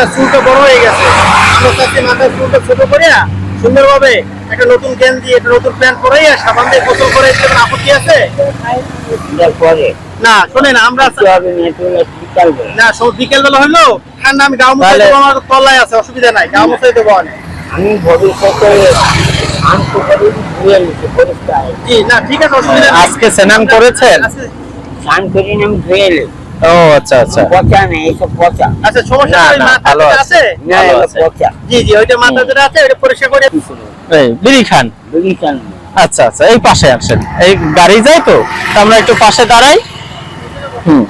মাথার চুলটা বড় হয়ে গেছে। আমরা চাচ্ছি মাথার চুলটা ছোট করে সুন্দরভাবে একটা নতুন গেঞ্জি একটা নতুন প্যান্ট পরাইয়া সাবান দিয়ে গোসল করে আপত্তি আছে? না শোনেন আমরা না সব বিকেল বেলা হইল ঠান্ডা আমি গাও মুছাই দেবো আমার তলায় আছে অসুবিধা নাই গাও মুছাই দেবো আমি। ভবিষ্যতে জি না ঠিক আছে অসুবিধা আজকে স্নান করেছেন। স্নান করি না আমি ধুয়ে ও আচ্ছা আচ্ছা। পচা নেই এইসব পচা আচ্ছা সমস্যা নেই মাথা ভালো আছে। আছে না ভালো এগুলো আছে। পচা জি জি ওইটা মাথা যেটা আছে ওইটা পরিষ্কার করে এই বিড়ি খান। আচ্ছা আচ্ছা এই পাশে আসেন। এই গাড়ি যায় তো তো আমরা একটু পাশে দাঁড়াই। হুম।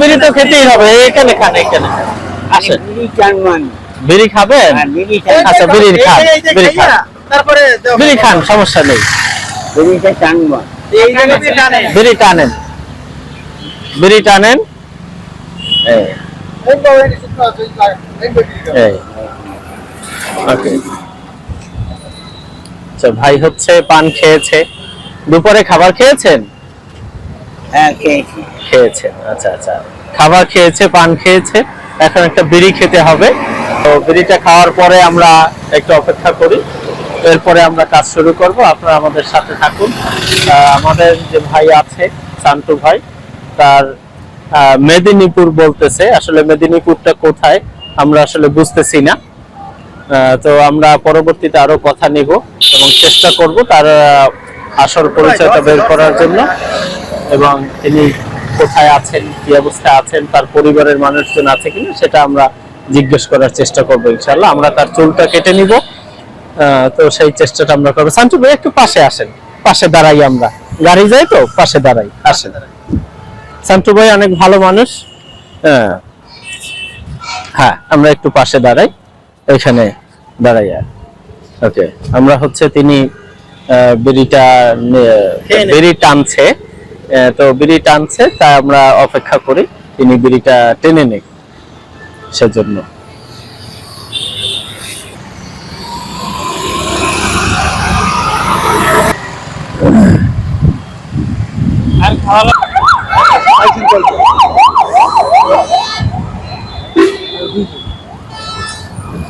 বিড়ি তো খেতেই হবে এখানে খান এখানে আসেন। বিড়ি খাবেন? আচ্ছা, বিড়ি খান, বিড়ি খান। তারপরে বিড়ি খান সমস্যা নেই। বিড়িটা বিড়ি টানেন। বিড়ি টানেন। ভাই হচ্ছে পান খেয়েছে। দুপুরে খাবার খেয়েছেন? হ্যাঁ খেয়েছি। খেয়েছেন আচ্ছা আচ্ছা। খাবার খেয়েছে পান খেয়েছে। এখন একটা বিড়ি খেতে হবে। তো বিড়িটা খাওয়ার পরে আমরা একটু অপেক্ষা করি। এরপরে আমরা কাজ শুরু করব। আপনারা আমাদের সাথে থাকুন। আমাদের যে ভাই আছে শান্তু ভাই, তার মেদিনীপুর বলতেছে, আসলে মেদিনীপুরটা কোথায় আমরা আসলে বুঝতেছি না। তো আমরা পরবর্তীতে আরও কথা নিব এবং চেষ্টা করব তার আসল পরিচয়টা বের করার জন্য। এবং তিনি কোথায় আছেন, কি অবস্থায় আছেন, তার পরিবারের মানুষজন আছে কিনা, সেটা আমরা জিজ্ঞেস করার চেষ্টা করব ইনশাল্লাহ আমরা তার চুলটা কেটে নিব। তো সেই চেষ্টাটা আমরা করব। সান্টু ভাই, একটু পাশে আসেন। পাশে দাঁড়াই আমরা। গাড়ি যাই তো? পাশে দাঁড়াই। আসেন। সান্টু ভাই অনেক ভালো মানুষ। হ্যাঁ। হ্যাঁ আমরা একটু পাশে দাঁড়াই। এখানে দাঁড়াইয়া ওকে, আমরা হচ্ছে তিনি বিড়িটা। বিড়ি টানছে। তো বিড়ি টানছে তাই আমরা অপেক্ষা করি। তিনি বিড়িটা টেনে নেই সেজন্য।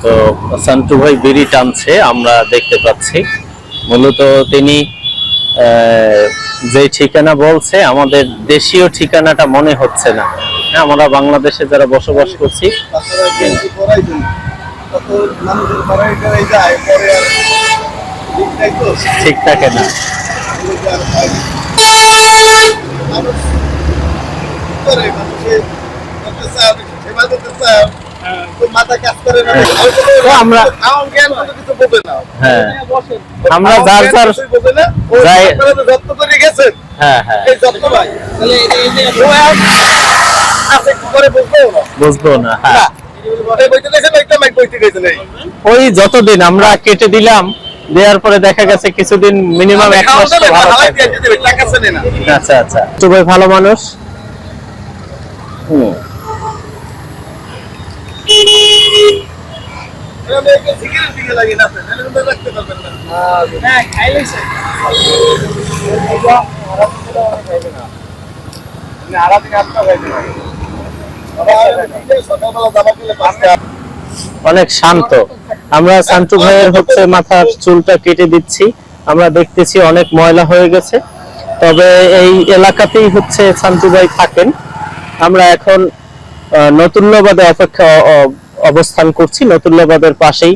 তো সন্টু ভাই বিড়ি টানছে আমরা দেখতে পাচ্ছি। মূলত তিনি যে ঠিকানা বলছে আমাদের দেশীয় ঠিকানাটা মনে হচ্ছে না। হ্যাঁ, আমরা বাংলাদেশে যারা বসবাস করছি ঠিক থাকে না। করে আমার না হ্যাঁ। আমরা যার যার যত্ন করে গেছেন হ্যাঁ। হ্যাঁ ওই যতদিন আমরা কেটে দিলাম দেওয়ার পরে দেখা গেছে কিছুদিন মিনিমাম এক মাস ভালো আচ্ছা আচ্ছা তো ভাই ভালো মানুষ হুম হ্যাঁ অনেক শান্ত আমরা শান্তু ভাইয়ের হচ্ছে মাথার চুলটা কেটে দিচ্ছি। আমরা দেখতেছি অনেক ময়লা হয়ে গেছে। তবে এই এলাকাতেই হচ্ছে শান্তু ভাই থাকেন। আমরা এখন নতুল্যবাদে অপেক্ষা অবস্থান করছি। নতুল্যবাদের পাশেই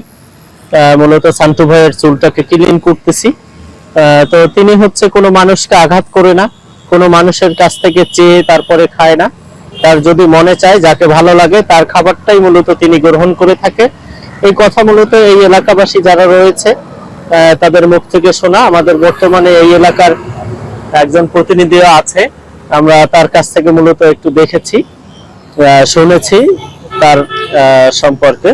মূলত শান্তু ভাইয়ের চুলটাকে ক্লিন করতেছি। তো তিনি হচ্ছে কোনো মানুষকে আঘাত করে না। কোনো মানুষের কাছ থেকে চেয়ে তারপরে খায় না। তার যদি মনে চায়, যাকে ভালো লাগে, তার খাবারটাই মূলত তিনি গ্রহণ করে থাকে। এই কথা মূলত এই এলাকাবাসী যারা রয়েছে তাদের মুখ থেকে শোনা। আমাদের বর্তমানে এই এলাকার একজন প্রতিনিধিও আছে। আমরা তার কাছ থেকে মূলত একটু দেখেছি শুনেছি তার সম্পর্কে।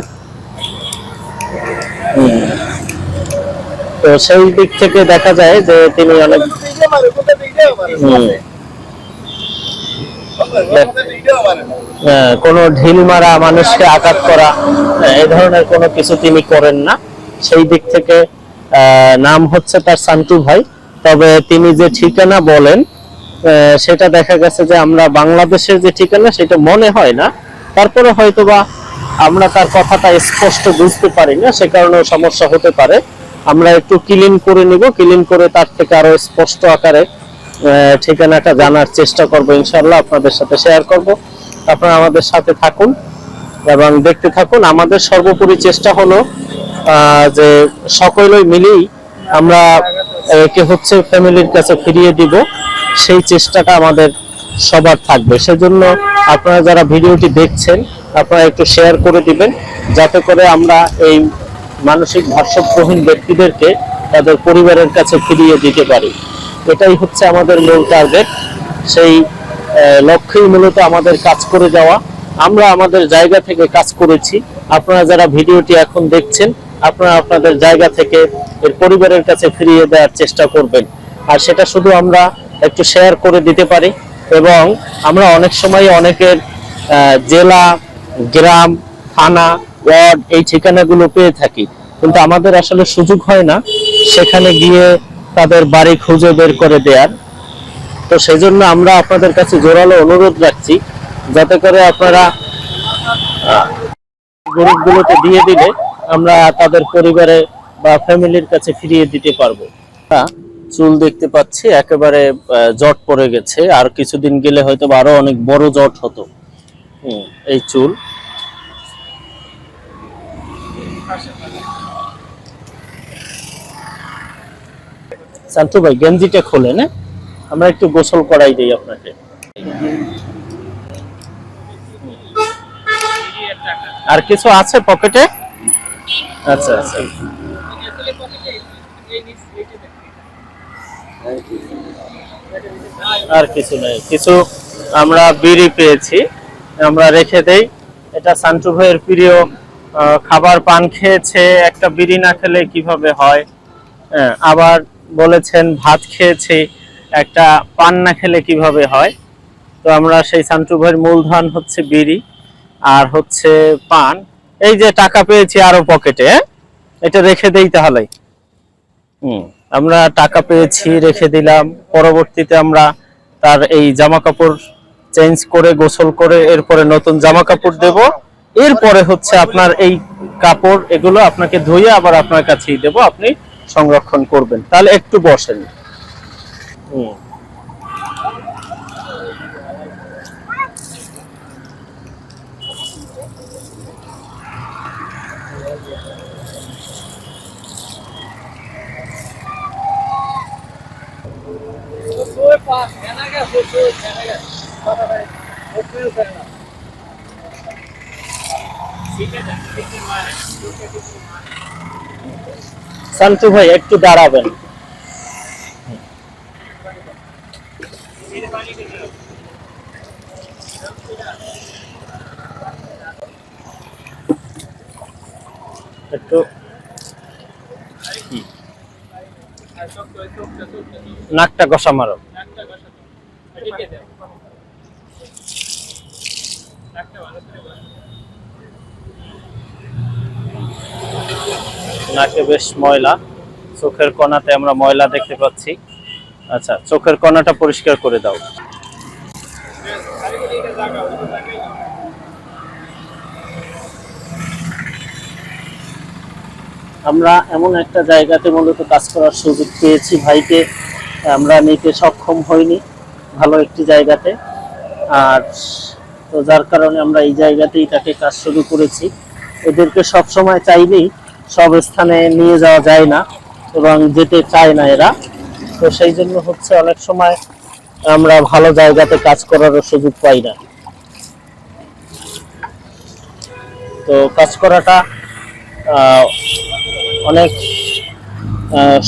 তো সেই দিক থেকে দেখা যায় যে তিনি অনেক ভিডিও মারে কোথায় ভিডিও মারে হুম, কোথায় ভিডিও মারে আহ, কোনো ঢিল মারা মানুষকে আঘাত করা আহ, এই ধরনের কোনো কিছু তিনি করেন না। সেই দিক থেকে নাম হচ্ছে তার সান্টু ভাই। তবে তিনি যে ঠিকানা বলেন সেটা দেখা গেছে যে আমরা বাংলাদেশের যে ঠিকানা সেটা মনে হয় না। তারপরে হয়তোবা আমরা তার কথাটা স্পষ্ট বুঝতে পারি না সে কারণে সমস্যা হতে পারে। আমরা একটু ক্লিন করে নিব ক্লিন করে তার থেকে আরও স্পষ্ট আকারে ঠিকানাটা জানার চেষ্টা করব ইনশাল্লাহ আপনাদের সাথে শেয়ার করব। আপনারা আমাদের সাথে থাকুন এবং দেখতে থাকুন। আমাদের সর্বোপরি চেষ্টা হলো যে সকলেই মিলেই আমরা একে হচ্ছে ফ্যামিলির কাছে ফিরিয়ে দিব। সেই চেষ্টাটা আমাদের সবার থাকবে। সেজন্য আপনারা যারা ভিডিওটি দেখছেন, আপনারা একটু শেয়ার করে দিবেন, যাতে করে আমরা এই মানসিক ভারসাম্যহীন ব্যক্তিদেরকে তাদের পরিবারের কাছে ফিরিয়ে দিতে পারি। এটাই হচ্ছে আমাদের মূল টার্গেট সেই লক্ষ্যেই মূলত আমাদের কাজ করে যাওয়া। আমরা আমাদের জায়গা থেকে কাজ করেছি। আপনারা যারা ভিডিওটি এখন দেখছেন, আপনারা আপনাদের জায়গা থেকে এর পরিবারের কাছে ফিরিয়ে দেওয়ার চেষ্টা করবেন। আর সেটা শুধু আমরা একটু শেয়ার করে দিতে পারি এবং আমরা অনেক সময় অনেকের জেলা, গ্রাম, থানা, ওয়ার্ড এই ঠিকানাগুলো পেয়ে থাকি। কিন্তু আমাদের আসলে সুযোগ হয় না। সেখানে গিয়ে তাদের বাড়ি খুঁজে বের করে দেওয়ার তো সেই জন্য আমরা আপনাদের কাছে জোরালো অনুরোধ রাখছি, যাতে করে আপনারা গ্রুপগুলোতে দিয়ে দিলে আমরা তাদের পরিবারে বা ফ্যামিলির কাছে ফিরিয়ে দিতে পারব। চুল দেখতে পাচ্ছি, একেবারে জট পড়ে গেছে। আর কিছুদিন গেলে হয়তো আরও অনেক বড় জট হতো। এই চুল। শান্তু ভাই গেঞ্জিটা খোলেন হ্যাঁ? আমরা একটু গোসল করাই দিই আপনাকে। আর কিছু আছে পকেটে? আচ্ছা আচ্ছা। আর কিছু নেই। কিছু আমরা বিড়ি পেয়েছি আমরা রেখে দেই। এটা সান্টু ভাইয়ের প্রিয় খাবার পান খেয়েছে একটা বিড়ি না খেলে কীভাবে হয়? হ্যাঁ, আবার বলেছেন, ভাত খেয়েছি, একটা পান না খেলে কীভাবে হয়? তো আমরা সেই সান্টু ভাইয়ের মূলধন হচ্ছে বিড়ি আর হচ্ছে পান। এই যে টাকা পেয়েছি আরও পকেটে হ্যাঁ? এটা রেখে দেই তাহলে। হুম, আমরা টাকা পেয়েছি, রেখে দিলাম। পরবর্তীতে আমরা তার এই জামা কাপড় চেঞ্জ করে, গোসল করে, এরপরে নতুন জামা কাপড় দেব। এরপরে হচ্ছে আপনার এই কাপড়, এগুলো আপনাকে ধুয়ে আবার আপনার কাছেই দেব। আপনি সংরক্ষণ করবেন। তাহলে একটু বসেন। হুম। শান্তু ভাই একটু দাঁড়াবেন। একটু। নাকটা কষা মারো। নাকে বেশ ময়লা। চোখের কোণাতে আমরা ময়লা দেখতে পাচ্ছি। আচ্ছা চোখের কোণাটা পরিষ্কার করে দাও। আমরা এমন একটা জায়গাতে মূলত কাজ করার সুযোগ পেয়েছি ভাইকে। আমরা নিতে সক্ষম হইনি ভালো একটি জায়গাতে। আর তো যার কারণে আমরা এই জায়গাতেই তাকে কাজ শুরু করেছি। এদেরকে সব সময় চাইলেই সব স্থানে নিয়ে যাওয়া যায় না এবং যেতে চায় না এরা। তো সেই জন্য হচ্ছে অনেক সময় আমরা ভালো জায়গাতে কাজ করারও সুযোগ পাই না। তো কাজ করাটা অনেক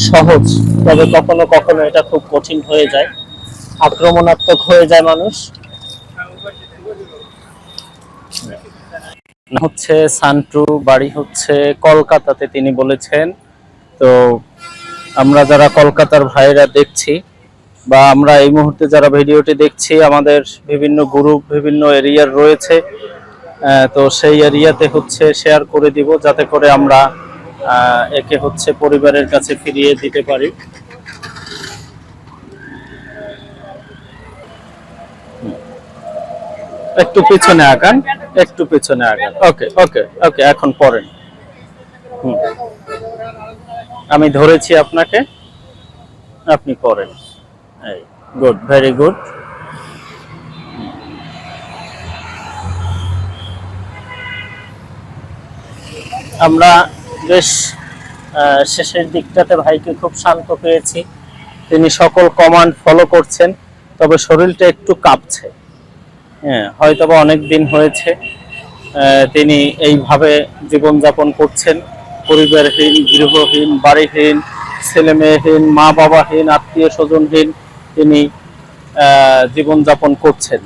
সহজ। তবে কখনো কখনো এটা খুব কঠিন হয়ে যায়। আক্রমণাত্মক হয়ে যায় মানুষ। হচ্ছে সান্টু, বাড়ি হচ্ছে কলকাতাতে তিনি বলেছেন। তো আমরা যারা কলকাতার ভাইরা দেখছি বা আমরা এই মুহূর্তে যারা ভিডিওটি দেখছি, আমাদের বিভিন্ন গ্রুপ বিভিন্ন এরিয়ার রয়েছে তো সেই এরিয়াতে হচ্ছে শেয়ার করে দিব, যাতে করে আমরা একে হচ্ছে পরিবারের কাছে ফিরিয়ে দিতে পারি। একটু পিছনে আগান, একটু পিছনে আগান। ওকে ওকে ওকে এখন পড়েন। হুম। আমি ধরেছি আপনাকে, আপনি পড়েন। এই গুড ভেরি গুড আমরা বেশ শেষের দিকটাতে ভাইকে খুব শান্ত পেয়েছি। তিনি সকল কমান্ড ফলো করছেন, তবে শরীরটা একটু কাঁপছে। হ্যাঁ হয়তো বা অনেক দিন হয়েছে তিনি এইভাবে জীবনযাপন করছেন। পরিবারহীন, গৃহহীন, বাড়িহীন ছেলে মেয়েহীন মা বাবাহীন আত্মীয় স্বজনহীন তিনি জীবনযাপন করছেন।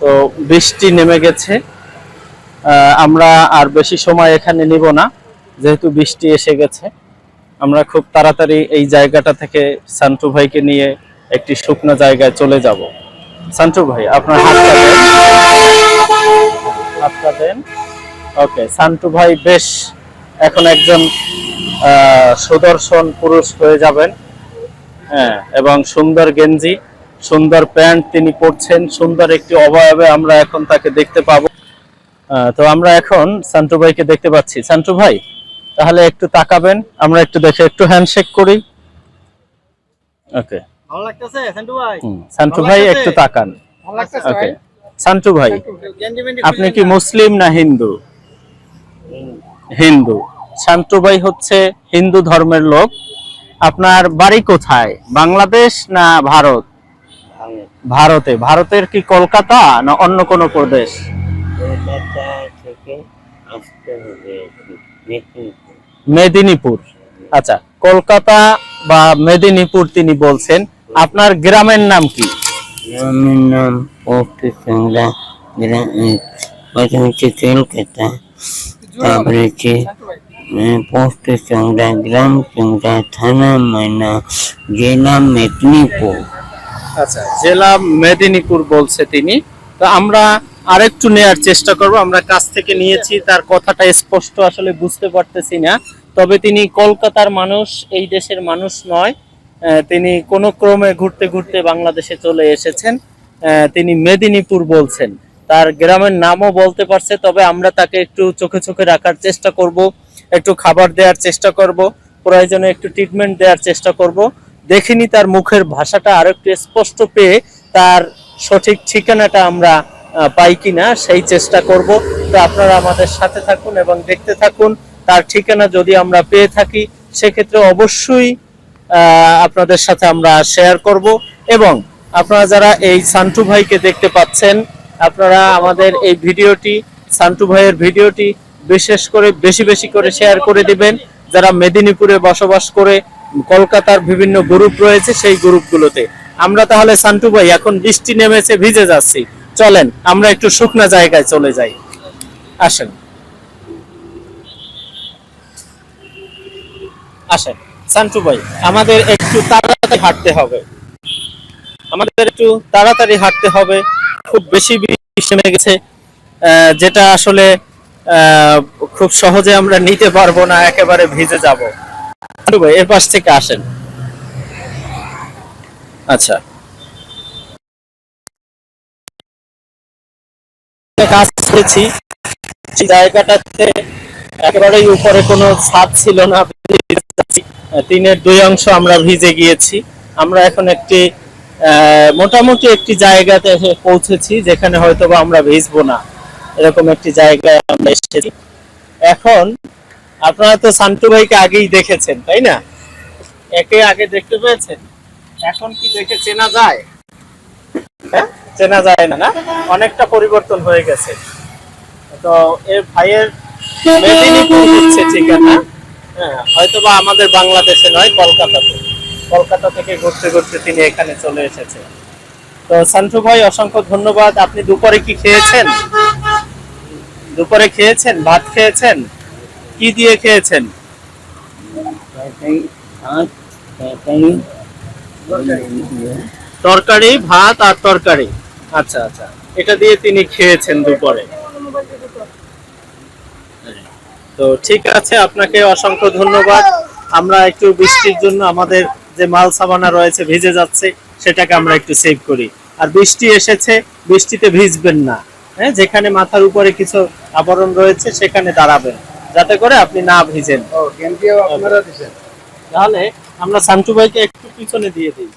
তো বৃষ্টি নেমে গেছে আমরা আর বেশি সময় এখানে নিব না, যেহেতু বৃষ্টি এসে গেছে। আমরা খুব তাড়াতাড়ি এই জায়গাটা থেকে সান্টু ভাইকে নিয়ে একটি শুকনো জায়গায় চলে যাব। সান্টু ভাই, আপনার হাতটা দেন। হাতটা দেন। ওকে সান্টু ভাই, বেশ, এখন একজন সুদর্শন পুরুষ হয়ে যাবেন। হ্যাঁ এবং সুন্দর গেঞ্জি, সুন্দর প্যান্ট তিনি পরছেন, সুন্দর একটি অবয়বে আমরা এখন তাকে দেখতে পাবো। তো আমরা এখন সান্টু ভাইকে দেখতে পাচ্ছি। সান্টু ভাই, তাহলে একটু তাকাবেন, আমরা একটু দেখে একটু হ্যান্ডশেক করি। ওকে ভালো লাগতেছে সেন্টু ভাই? সান্টু ভাই? একটু তাকান। ভালো লাগতেছে ওকে সান্টু ভাই আপনি কি মুসলিম না হিন্দু? হিন্দু। শান্তু ভাই হচ্ছে হিন্দু ধর্মের লোক। আপনার বাড়ি কোথায়? বাংলাদেশ না ভারত? ভারতে। ভারতের কি কলকাতা না অন্য কোনো প্রদেশ? মেদিনীপুর। আচ্ছা কলকাতা বা মেদিনীপুর তিনি বলছেন। আপনার গ্রামের নাম কি? গ্রামের নাম পোস্ট সংগ্রা গ্রাম প্রথম হচ্ছে কলকাতা তারপরে হচ্ছে পোস্ট সংগ্রা গ্রাম সংগ্রা থানা মাইনা জেলা মেদিনীপুর। আচ্ছা জেলা মেদিনীপুর বলছে তিনি। তো আমরা আরেকটু নেয়ার চেষ্টা করব। আমরা কাছ থেকে নিয়েছি তার কথাটা স্পষ্ট আসলে বুঝতে পারতেছি না। তবে তিনি কলকাতার মানুষ এই দেশের মানুষ নয়। তিনি কোনো ক্রমে ঘুরতে ঘুরতে বাংলাদেশে চলে এসেছেন। তিনি মেদিনীপুর বলছেন। তার গ্রামের নামও বলতে পারছে, তবে আমরা তাকে একটু চোখে চোখে রাখার চেষ্টা করব, একটু খাবার দেওয়ার চেষ্টা করব, প্রয়োজনে একটু ট্রিটমেন্ট দেওয়ার চেষ্টা করব। দেখিনি তার মুখের ভাষাটা, আরও একটু স্পষ্ট পেয়ে তার সঠিক ঠিকানাটা আমরা পাই কিনা সেই চেষ্টা করব। তো আপনারা আমাদের সাথে থাকুন এবং দেখতে থাকুন। তার ঠিকানা যদি আমরা পেয়ে থাকি, সেক্ষেত্রে অবশ্যই আপনাদের সাথে আমরা শেয়ার করব এবং আপনারা যারা এই সান্টু ভাইকে দেখতে পাচ্ছেন, আপনারা আমাদের এই ভিডিওটি, সান্টু ভাইয়ের ভিডিওটি বিশেষ করে বেশি বেশি করে শেয়ার করে দিবেন। যারা মেদিনীপুরে বসবাস করে, কলকাতার বিভিন্ন গ্রুপ রয়েছে সেই গ্রুপগুলোতে আমরা তাহলে সান্টু ভাই, এখন বৃষ্টি নেমেছে, ভিজে যাচ্ছি। চলেন, আমরা একটু শুকনা জায়গায় চলে যাই। আসেন। আসেন। সান্টু ভাই, আমাদের একটু তাড়াতাড়ি হাঁটতে হবে। আমাদের একটু তাড়াতাড়ি হাঁটতে হবে। খুব বেশি বৃষ্টি নেমে গেছে যেটা আসলে খুব সহজে আমরা নিতে পারব না, একেবারে ভিজে যাব। সান্টু ভাই, এর পাশ থেকে আসেন। আচ্ছা। কাজ করেছি, জায়গাটাতে একেবারেই উপরে কোনো ছাদ ছিল না তিনের দুই অংশ আমরা ভিজে গিয়েছি। আমরা এখন একটি মোটামুটি একটি জায়গাতে পৌঁছেছি যেখানে হয়তো বা আমরা ভিজবো না। এরকম একটি জায়গায় আমরা এসেছি। এখন আপনারা তো সান্টু ভাইকে আগেই দেখেছেন, তাই না? একে আগে দেখতে পেয়েছেন? এখন কি দেখে চেনা যায়? হ্যাঁ? চেনা যায় না না? অনেকটা পরিবর্তন হয়ে গেছে। তো এর ভাইয়ের মেদিনীপুর হচ্ছে ঠিকানা? হ্যাঁ হয়তো বা আমাদের বাংলাদেশে নয় কলকাতাতে। কলকাতা থেকে ঘুরতে ঘুরতে তিনি এখানে চলে এসেছে। তো সান্টু ভাই অসংখ্য ধন্যবাদ। আপনি দুপুরে কি খেয়েছেন? দুপুরে খেয়েছেন? ভাত খেয়েছেন? কি দিয়ে খেয়েছেন? তরকারি ভাত তরকারি তরকারি ভাত আর তরকারি। আচ্ছা আচ্ছা। এটা দিয়ে তিনি খেয়েছেন দুপুরে। তো ঠিক আছে আপনাকে অসংখ্য ধন্যবাদ। আমরা একটু বৃষ্টির জন্য আমাদের যে মাল সাবানা রয়েছে ভিজে যাচ্ছে সেটাকে আমরা একটু সেভ করি। আর বৃষ্টি এসেছে বৃষ্টিতে ভিজবেন না। হ্যাঁ যেখানে মাথার উপরে কিছু আবরণ রয়েছে সেখানে দাঁড়াবেন। যাতে করে আপনি না ভিজেন। তাহলে আমরা সান্টু ভাইকে একটু পিছনে দিয়ে দিই।